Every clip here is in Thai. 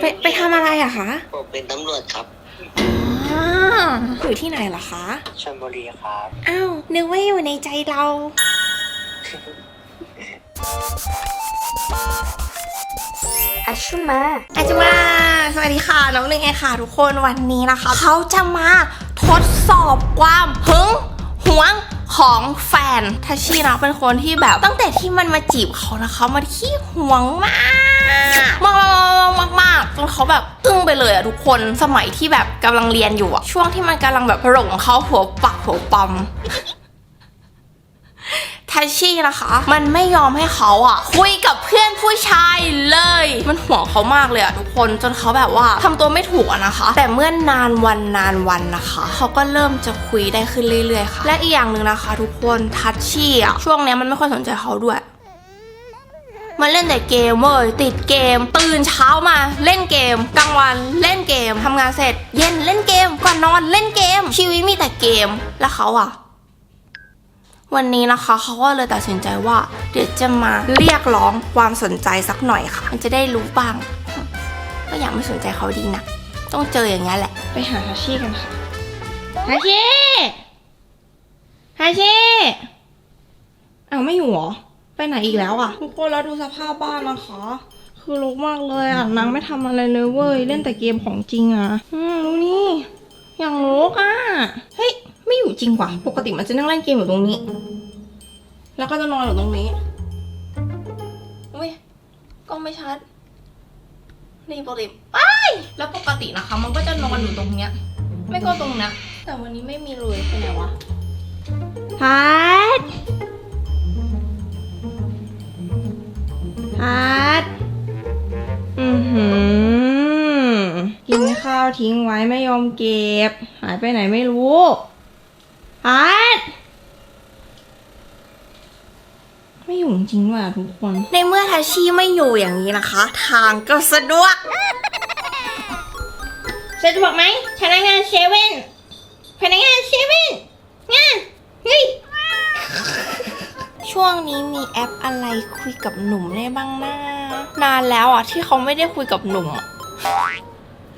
ไปไปทำอะไรอะคะผมเป็นตำรวจครับอ๋ออยู่ที่ไหนเหรอคะชลบุรีครับอ้าวนึกว่าอยู่ในใจเรา อาชุมาอาจุมาสวัสดีค่ะ น้องหนึ่งไงค่ะ ทุกคนวันนี้นะคะ เขาจะมาทดสอบความหึงหวงของแฟนทัชชี่นะเป็นคนที่แบบตั้งแต่ที่มันมาจีบเขานะคะมันขี้หวงมาก มากมากมากมากจนเขาแบบตึ้งไปเลยอะทุกคนสมัยที่แบบกำลังเรียนอยู่อะช่วงที่มันกำลังแบบหลงเขาหัวปักหัวปั๊มทัชชี่นะคะ มันไม่ยอมให้เขาอะ คุยกับเพื่อนผู้ชายเลย มันห่วงเขามากเลยอะทุกคนจนเขาแบบว่าทำตัวไม่ถูกอะนะคะ แต่เมื่อนานวันนานวันนะคะ เขาก็เริ่มจะคุยได้ขึ้นเรื่อยๆค่ะ และอีกอย่างหนึ่งนะคะ ทุกคนทัชชี่อะช่วงนี้มันไม่ค่อยสนใจเขาด้วย มันเล่นแต่เกมเว้ยติดเกม ตื่นเช้ามาเล่นเกมกลางวันเล่นเกมทำงานเสร็จ เย็นเล่นเกมก่อนนอนเล่นเกม ชีวิตมีแต่เกมแล้วเขาอะวันนี้นะคะเขาก็เลยตัดสินใจว่า เดี๋ยวจะมาเรียกร้องความสนใจสักหน่อยค่ะ มันจะได้รู้บ้างก็อยากไม่สนใจเขาดีนะต้องเจออย่างนี้นแหละ ไปหาฮาชิกันค่ะฮาชิฮาชิอ้าไม่อยู่เหรอ ไปไหนอีกแล้วอะทุกคนแล้วดูสภาพบ้านนะคะ คือรกมากเลยอะนางไม่ทำอะไรเลยเว้ย เล่นแต่เกมของจริงอะ อืมดูนี่อย่างรกอะ เฮ้ย ไม่อยู่จริงว่ะ ปกติมันจะนั่งเล่นเกมอยู่ตรงนี้ แล้วก็จะนอนอยู่ตรงนี้อุ้ยกล้องไม่ชัด นี่ปกติไอ้ายแล้วปกตินะคะ มันก็จะนอนอยู่ตรงเนี้ย ไม่ก็ตรงเนี้ยแต่วันนี้ไม่มีเลยไปไหนวะพัด พัดอือหือ กินข้าวทิ้งไว้ไม่ยอมเก็บ หายไปไหนไม่รู้พัดไม่อยู่จริงๆว่ะทุกคน ในเมื่อทาชีไม่อยู่อย่างนี้นะคะ ทางก็สะดวก สะดวกไหมพนักงานเซเว่นพนักงานเซเว่นงานเฮ้ย ช่วงนี้มีแอปอะไรคุยกับหนุ่มได้บ้างนะนานแล้วอะที่เขาไม่ได้คุยกับหนุ่มอะ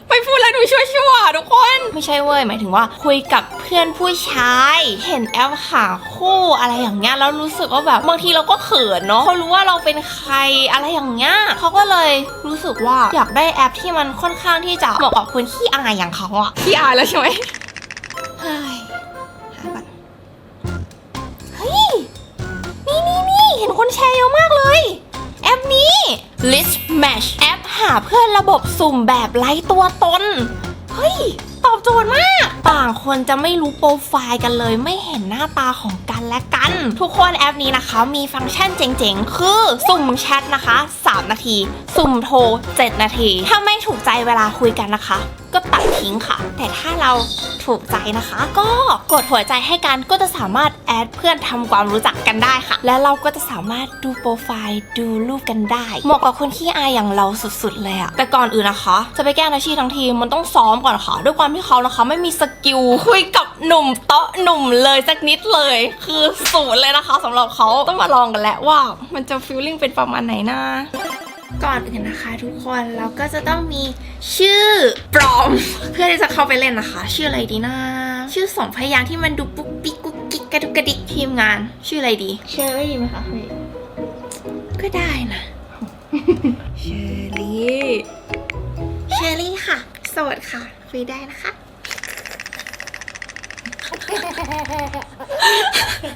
ไม่พูดแล้วดูชั่วๆทุกคน ไม่ใช่เว้ยหมายถึงว่า คุยกับเพื่อนผู้ชาย เห็นแอปหาคู่อะไรอย่างเงี้ยแล้วรู้สึกว่าแบบบางทีเราก็เขินเนาะเขารู้ว่าเราเป็นใครอะไรอย่างเงี้ยเขาก็เลยรู้สึกว่าอยากได้แอปที่มันค่อนข้างที่จะเหมาะกับคนขี้อายอย่างเขาอะขี้อายแล้วใช่ไหม ห็นคนแชร์เยอะมากเลย แอปนี้ List Match แอปหาเพื่อนระบบสุ่มแบบไร้ตัวตน เฮ้ย ตอบโจทย์มาก ต่างคนจะไม่รู้โปรไฟล์กันเลย ไม่เห็นหน้าตาของกันและกัน ทุกคนแอปนี้นะคะ มีฟังก์ชันเจ๋งๆ คือสุ่มแชทนะคะ 3 นาที สุ่มโทร 7 นาที ถ้าไม่ถูกใจเวลาคุยกันนะคะ ก็ตัดทิ้งค่ะ แต่ถ้าเราถูกใจนะคะ ก็กดหัวใจให้กันก็จะสามารถแอดเพื่อนทำความรู้จักกันได้ค่ะ และเราก็จะสามารถดูโปรไฟล์ดูรูปกันได้เหมาะกับคนที่อายอย่างเราสุดๆเลยอะแต่ก่อนอื่นนะคะ จะไปแก้อาชีพทั้งทีมันต้องซ้อมก่อนค่ะ ด้วยความที่เขานะคะ ไม่มีสกิลคุยกับหนุ่มเตาะหนุ่มเลยสักนิดเลย คือศูนย์เลยนะคะสำหรับเขาต้องมาลองกันแหละว่า มันจะฟีลลิ่งเป็นประมาณไหนนะ ก่อนอื่นนะคะ ทุกคนเราก็จะต้องมีชื่อปลอม เพื่อที่จะเข้าไปเล่นนะคะ ชื่ออะไรดีนะชื่อสองพยางค์ที่มันดูปุ๊กปิ๊กกุ๊กกิ๊กกระดุกกระดิกทีมงาน ชื่ออะไรดีเชอรี่ไหมคะเฮ้ยก็ได้นะเชอรี่เชอรี่ค่ะ โสดค่ะ คุยได้นะคะ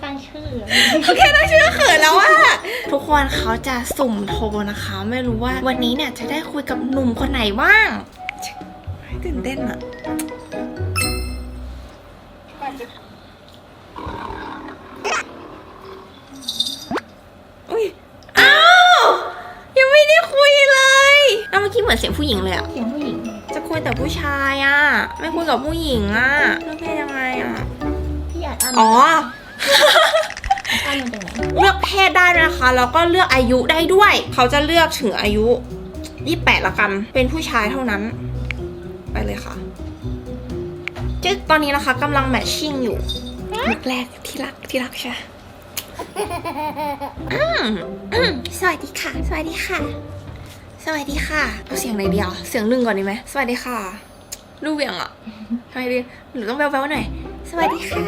ตั้งชื่อ โอเคน่าเชื่อเขินแล้วอะทุกคนเขาจะสุ่มโทรนะคะ ไม่รู้ว่าวันนี้เนี่ยจะได้คุยกับหนุ่มคนไหนบ้างตื่นเต้นอะอุ้ยอ้าวยังไม่ได้คุยเลยอ้าวเมื่อกี้เหมือนเสียงผู้หญิงเลยอะเสียงผู้หญิง จะคุยแต่ผู้ชายอะ ไม่คุยกับผู้หญิงอะเลือกเพศยังไงอะพี่อาจอ่านอ๋ออ่านมันจากไหนเลือกเพศได้ด้วยนะคะแล้วก็เลือกอายุได้ด้วย เขาจะเลือกถึงอายุ28ละกัน เป็นผู้ชายเท่านั้น ไปเลยค่ะจึ๊กตอนนี้นะคะกำลังแมทชิ่งอยู่ลุกแรกที่รักที่รักใช่อืมอืมสวัสดีค่ะ สวัสดีค่ะสสวัสดีค่ะเอาเสียงไหนดีอะเสียงหนึ่งก่อนดีไหมสวัสดีค่ะ ดูเหวียงอะทำไมดีหรือต้องแบ๊วๆหน่อย สวัสดีค่ะ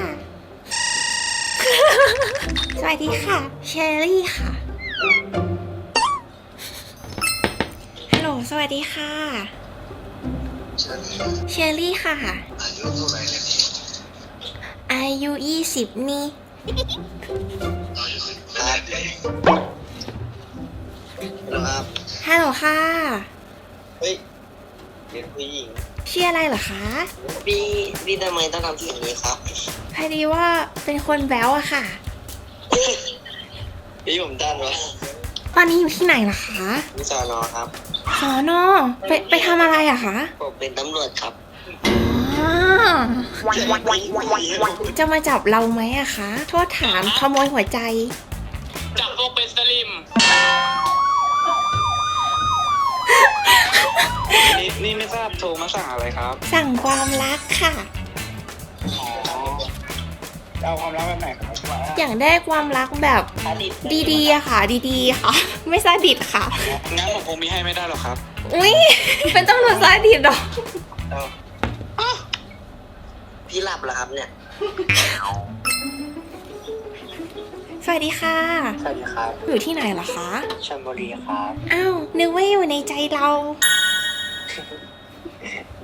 สวัสดีค่ะ เชอรี่ค่ะ ฮัลโหล สวัสดีค่ะ เชอรี่ค่ะ อายุเท่าไหร่แล้วเนี่ยอายุยี่สิบนี่ครับครับฮัลโหลค่ะ เฮ้ยเป็นผู้หญิง ชื่ออะไรเหรอคะ พี่พี่ทำไมต้องทำเสียงนี้ครับพอดีว่าเป็นคนแบ๊วอะค่ะ พี่ผมด้านวะตอนนี้อยู่ที่ไหนล่ะคะพี่สอนอครับสอนอไปไปทำอะไรอะคะผมเป็นตำรวจครับอ๋อจะมาจับเราไหมอะคะ โทษฐานขโมยหัวใจ จับพวกเป็นสลิม นี่นี่ไม่ทราบโทรมาสั่งอะไรครับ สั่งความรักค่ะเอาความรักแบบไหนครับอยากได้ความรักแบบดีๆอะค่ะ ดีๆค่ะ ไม่ซาดิสค่ะ งั้นผมคงมีให้ไม่ได้หรอกครับ อุ้ยเป็นตำรวจซาดิสเหรอพี่หลับเหรอครับเนี่ย สวัสดีค่ะ สวัสดีครับ อยู่ที่ไหนเหรอคะชลบุรีครับ อ้าวนึกว่าอยู่ในใจเรา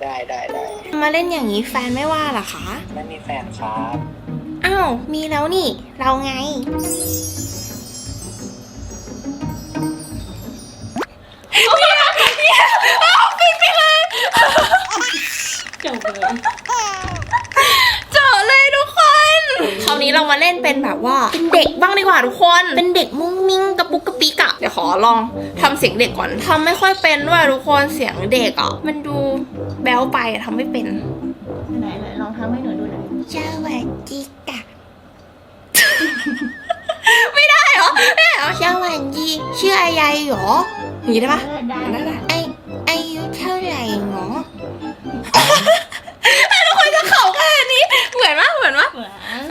ได้ได้ได้มาเล่นอย่างนี้แฟนไม่ว่าเหรอคะ ไม่มีแฟนครับอ้าวมีแล้วนี่ เราไง จบเลย เจอเลยทุกคน คราวนี้เรามาเล่นเป็นแบบว่าเป็นเด็กบ้างดีกว่าทุกคน เป็นเด็กมุ้งมิ้งกระปุกกระปิกอะเดี๋ยวขอลองทำเสียงเด็กก่อนทำไม่ค่อยเป็นด้วยทุกคนเสียงเด็กอะมันดูแบ๊วไปอะทำไม่เป็นไหนไหนลองทำให้หนูดูหน่อยสวัสดีค่ะไม่ได้เหรอไม่ได้เหรอสวัสดีชื่ออะไรหรออย่างนี้ได้ปะได้ได้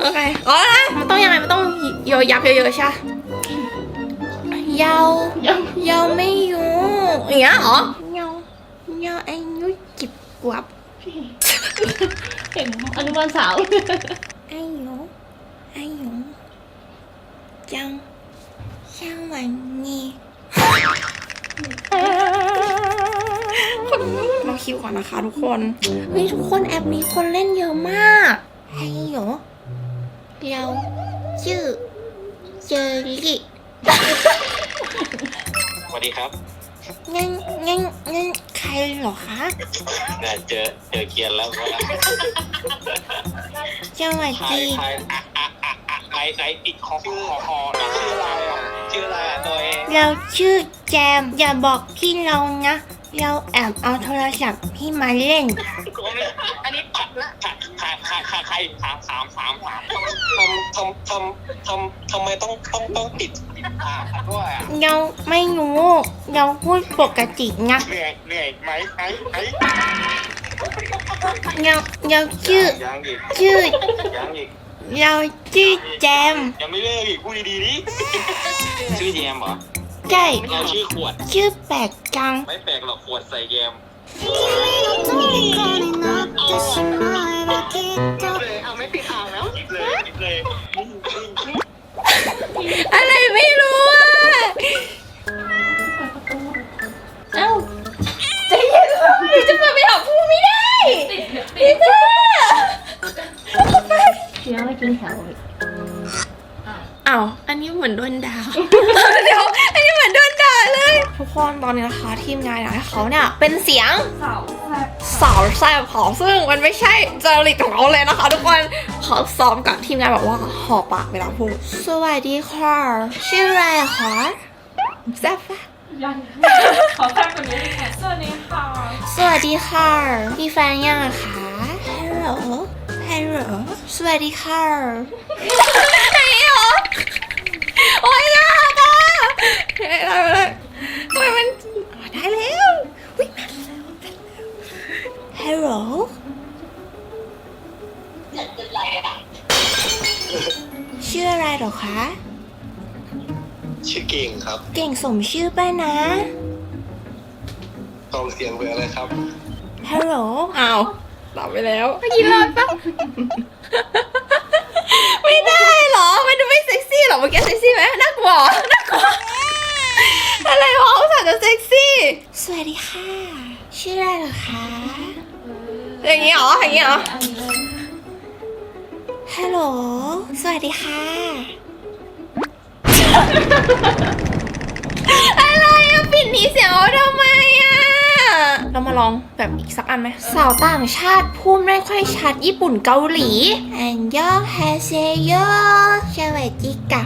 โอเคอ๋อนะมันต้องยังไงมันต้องโยยับเยอะๆใช่ปะยาวยังยาวไม่อยู่อย่างเงี้ยเหรอยาวยาวอายุจิบกว่าพี่เห็นอนุบาลสาวอายุอายุจังสวัสดีเราคิวก่อนนะคะทุกคนเฮ้ยทุกคนแอปนี้คนเล่นเยอะมากไอ้หย เราชื่อเจอรี่สวัสดีครับงั้นงั้นงั้นใครเหรอคะน่าเจอเจอเกียร์แล้ววะสวัสใครดีใครอะอะอะอะใครใครติดคอคอคอนะชื่ออะไรอะชื่ออะไรอะตัวเองเราชื่อแจม อย่าบอกพี่เรานะ เราแอบเอาโทรศัพท์พี่มาเล่น อันนี้ผัดละใครใคร ใครถามถามถามถามทำทำทำทำทำไมต้องต้องต้องติดอ่าด้วยอะเราไม่รู้เราพูดปกตินะเหนื่อยเหนื่อยไหมไหมไหมเราเราชื่อ ยังอีกชื่อ ยังอีกเราชื่อแจม ยังไม่เลิกอีกพูดดีๆดิชื่อแยมเหรอใช่ เราชื่อขวด ชื่อแปลกจัง ไม่แปลกหรอกขวดใส่แยมเลยเอา ไม่ปิดอ่างแล้วเลยเลยอะไรไม่รู้อะ เอ้าใจเย็นหนูจะเปิดไปหาผู้ไม่ได้พี่เจ้าเชื้อไว้กินแถวเลยอ้าว อันนี้เหมือนโดนด่าเดี๋ยว อันนี้เหมือนโดนด่าเลย ทุกคนตอนนี้นะคะทีมงานอยากให้เขาเนี่ยเป็นเสียงสาวแซ่บของซึ่งมันไม่ใช่จริตของเขาเลยนะคะ ทุกคนเขาซ้อมกับทีมงานแบบว่าหอปากเวลาพูดสวัสดีค่ะชื่ออะไรคะแซ่บปะยังขอแค่คนนี้ค่ะสวัสดีค่ะสวัสดีค่ะมีแฟนยังอะคะฮัลโหลฮัลโหลสวัสดีค่ะ เก่งครับเก่งสมชื่อป้านะองเสียงเผื่ออะไรครับ ฮัลโหลอ้าวหลับไปแล้วเมื่อกี้รอดปะไม่ได้เหรอ มันดูไม่เซ็กซี่เหรอ เมื่อกี้เซ็กซี่ไหมน่ากลัวเหรอน่ากลัว อะไรวะอุตส่าห์จะเซ็กซี่ สวัสดีค่ะ ชื่ออะไรเหรอคะ อย่างนี้เหรอ อย่างนี้เหรออันนี้เลยฮัลโหล สวัสดีค่ะ อะไรอะปิดหนีเสียงเอาทำไมอะเรามาลองแบบอีกสักอันไหมสาวต่างชาติพูดไม่ค่อยชัดญี่ปุ่นเกาหลีอันยองฮาเซโยสวัสดีค่ะ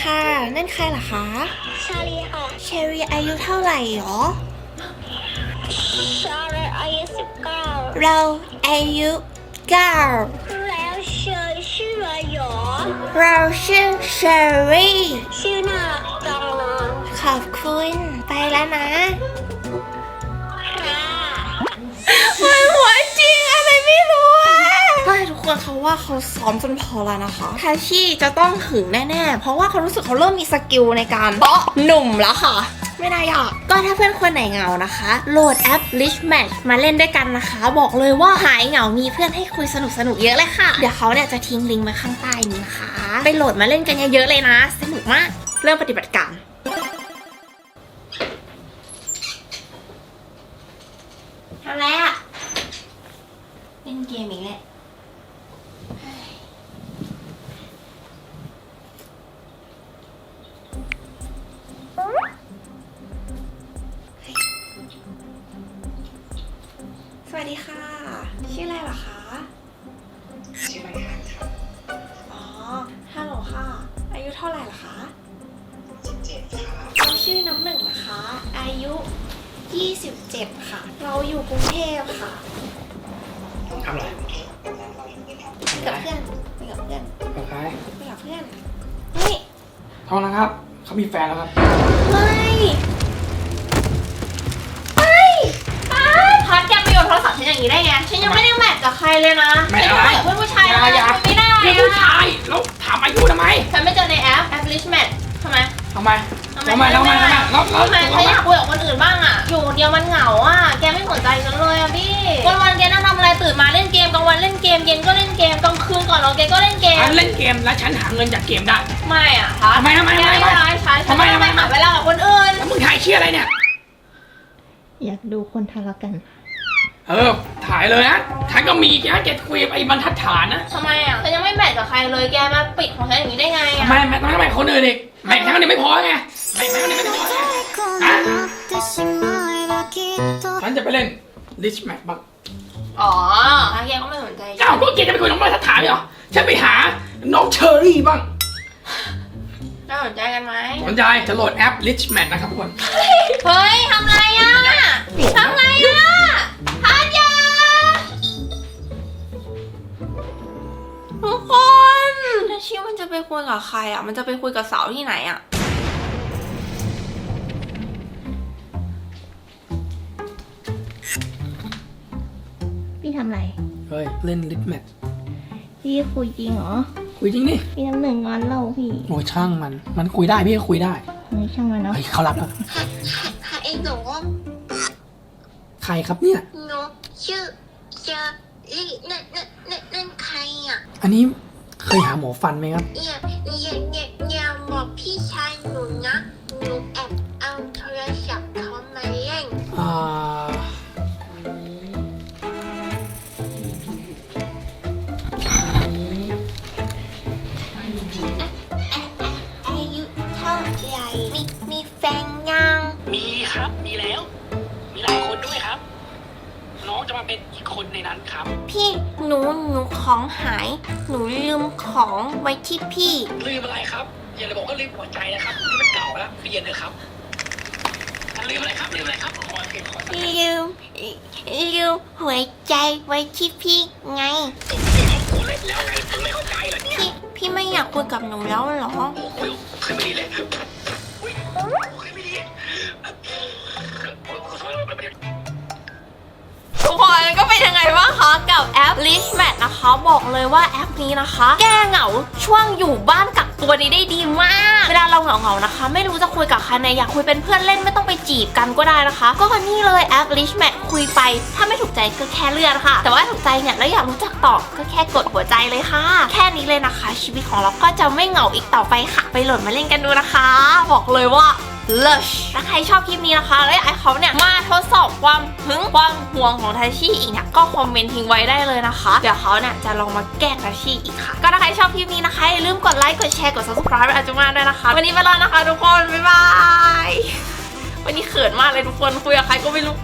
ค่ะ นั่นใครเหรอคะ ชาลีค่ะ เชอรี่อายุเท่าไหร่หรอ ชาลีอายุสิบเก้าเราอายุเก้าแล้วเชอชื่ออะไรหรอ เราชื่อเชอรี่ ชื่อน่าจังเลยขอบคุณ ไปแล้วนะค่ะ ใช่ทุกคนเขาว่าเขาซ้อมจนพอแล้วนะคะทาชิจะต้องหึงแน่ๆ เพราะว่าเขารู้สึกเขาเริ่มมีสกิลในการเตาะหนุ่มแล้วค่ะ ไม่น่ายากก็ถ้าเพื่อนคนไหนเหงานะคะ โหลดแอป Rich Match มาเล่นด้วยกันนะคะ บอกเลยว่าหายเหงามีเพื่อนให้คุยสนุกสนุกๆเยอะเลยค่ะ เดี๋ยวเขาเนี่ยจะทิ้งลิงก์ไว้ข้างใต้นี้นะคะ ไปโหลดมาเล่นกันเยอะๆเลยนะ สนุกมาก เริ่มปฏิบัติการ 27 ค่ะ เราอยู่กรุงเทพค่ะทำอะไรไปกับเพื่อนไปกับเพื่อนกับใครไปกับเพื่อนเฮ้ยท้องนะครับ เขามีแฟนแล้วครับเฮ้ยเฮ้ยอ้าวพัดแกไปโยนโทรศัพท์ฉันอย่างนี้ได้ไง ฉันยังไม่ได้แมทกับใครเลยนะแมทฉันอะไรยังคุยกับเพื่อนผู้ชายอย่าเลยอย่าไม่ได้เพื่อนผู้ชายแล้วถามอายุทำไม ฉันไม่เจอในแอปแอป Rich Match ทำไม ทำไมทำไมทำไมทำไมแล้วแล้วทำไมแล้วฉันอยากคุยกับคนอื่นบ้างอะอยู่คนเดียวมันเหงาอะแกไม่สนใจฉันเลยอะพี่ วันวันๆแกนั่งทำอะไรตื่นมาเล่นเกมกลางวันเล่นเกมเย็นก็เล่นเกมกลางคืนก่อนนอนแกก็เล่นเกม ฉันเล่นเกมแล้วฉันหาเงินจากเกมได้ ไม่อะคะทำไมทำไมแกทำไมไม่ร้ายฉันฉันทำไมไม่ทำไมไปหาเวลากับคนอื่น แล้วมึงถ่ายเชี่ยอะไรเนี่ย อยากดูคนทะเลาะกัน เออ ถ่ายเลยนะฉันก็มีนะแกคุยกับไอ้บรรทัดฐานนะทำไมอะฉันยังไม่แมทกับใครเลยแกมาปิดของฉันอย่างนี้ได้ไงอะไม่ไม่ต้องไม่คนอื่นอีกแม่งทั้งนี้ไม่พอไงแม่งทั้งนี้ไม่พออะฉันจะไปเล่นลิชแมทบักอ๋อแล้แกก็ไม่สนใจเจ้าก็เกจะไปคุยน้องบรรทัดฐานเหรอฉันไปหาน้องเชอรี่บ้างน่าสนใจกันไหมสนใจจะโหลดแอปลิชแมทนะครับทุกคน เฮ้ยทำไรอะทำไรอะ ทุกคนถ้าชิวมันจะไปคุยกับใครอะมันจะไปคุยกับสาวที่ไหนอะพี่ทำอะไร เฮ้ย เล่น Rich Match พี่คุยจริงเหรอ คุยจริงดิพี่น้ำหนึ่งงอนเราพี่โอ้ช่างมัน มันคุยได้พี่ก็คุยได้ ไม่ช่างมันเนาะเฮ้ยเขารับแล้วหาเองหนูใครครับเนี่ย หนูชื่อชาลีนั่นนั่นนั่นนั่นใคร อะอันนี้เคยหาหมอฟันไหมครับ อย่าอย่าอย่าอย่าบอกพี่ชายหนูนะหนูแอบเอาโทรศัพท์เขามาเล่นอ่า อายุเท่าไหร่มีมีแฟนยังมีครับมีแล้ว มีหลายคนด้วยครับ น้องจะมาเป็นอีกคนในนั้นครับ พี่หนูหนู ของหาย หนูลืมของไว้ที่พี่ ลืมอะไรครับ อย่าเลยบอกว่าลืมหัวใจนะครับนี่มันเก่าแล้วเปลี่ยนเถอะครับลืมอะไรครับลืมอะไรครับขอเพียงขอสักลืม ลืมหัวใจไว้ที่พี่ไงคนเล่นแล้วไงคุณไม่เข้าใจเหรอเนี่ยพี่ พี่ไม่อยากคุยกับหนูแล้วเหรอ โอ้โหขึ้นไม่ดีเลย นยังไงวะคะกับแอป Rich m a t นะคะ บอกเลยว่าแอปนี้นะคะ แก้เหงาช่วงอยู่บ้านกักตัวนี้ได้ดีมาก เวลาเราเหงาๆนะคะ ไม่รู้จะคุยกับใครเนี่ยอยากคุยเป็นเพื่อนเล่นไม่ต้องไปจีบกันก็ได้นะคะ ก็นี่เลยแอป Rich m a t คุยไป ถ้าไม่ถูกใจก็แค่เลื่อนค่ะ แต่ว่าถูกใจเนี่ยแล้วอยากรู้จักต่อก็แค่กดหัวใจเลยค่ะ แค่นี้เลยนะคะ ชีวิตของเราก็จะไม่เหงาอีกต่อไปค่ะ ไปโหลดมาเล่นกันดูนะคะ บอกเลยว่า lush ถ้าใครชอบคลิปนี้นะคะ แล้วอยากให้เขาเนี่ยมาทดสอบความหึงความห่วงของทาชิอีกเนี่ยก็คอมเมนต์ทิ้งไว้ได้เลยนะคะ เดี๋ยวเขาเนี่ยจะลองมาแก้ทาชิอีกค่ะ ก็ถ้าใครชอบคลิปนี้นะคะอย่าลืมกดไลค์กดแชร์กด subscribe ไปอาจุมาด้วยนะคะ วันนี้ไปแล้วนะคะ ทุกคนบ๊ายบายวันนี้เขินมากเลยทุกคนคุยกับใครก็ไม่รู้